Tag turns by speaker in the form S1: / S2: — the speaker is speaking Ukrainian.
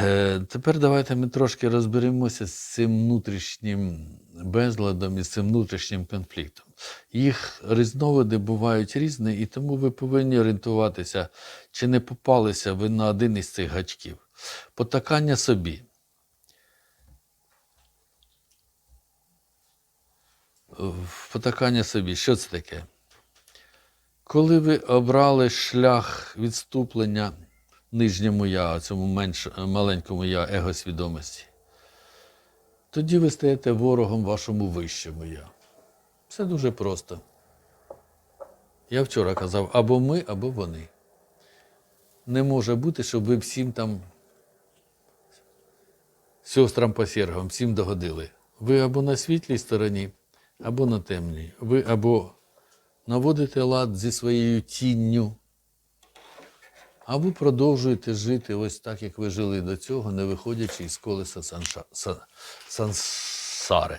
S1: Е, Тепер давайте ми трошки розберемося з цим внутрішнім безладом і з цим внутрішнім конфліктом. Їх різновиди бувають різні, і тому ви повинні орієнтуватися, чи не попалися ви на один із цих гачків. Потакання собі. Потакання собі. Що це таке? Коли ви обрали шлях відступлення нижньому я, цьому менш, маленькому я егосвідомості, тоді ви стаєте ворогом вашому вищому я. Все дуже просто. Я вчора казав, або ми, або вони. Не може бути, щоб ви всім там сестрам по сергам, всім догодили. Ви або на світлій стороні, або на темній. Ви або наводите лад зі своєю тінню, або продовжуєте жити ось так, як ви жили до цього, не виходячи із колеса санша- сан... сансари.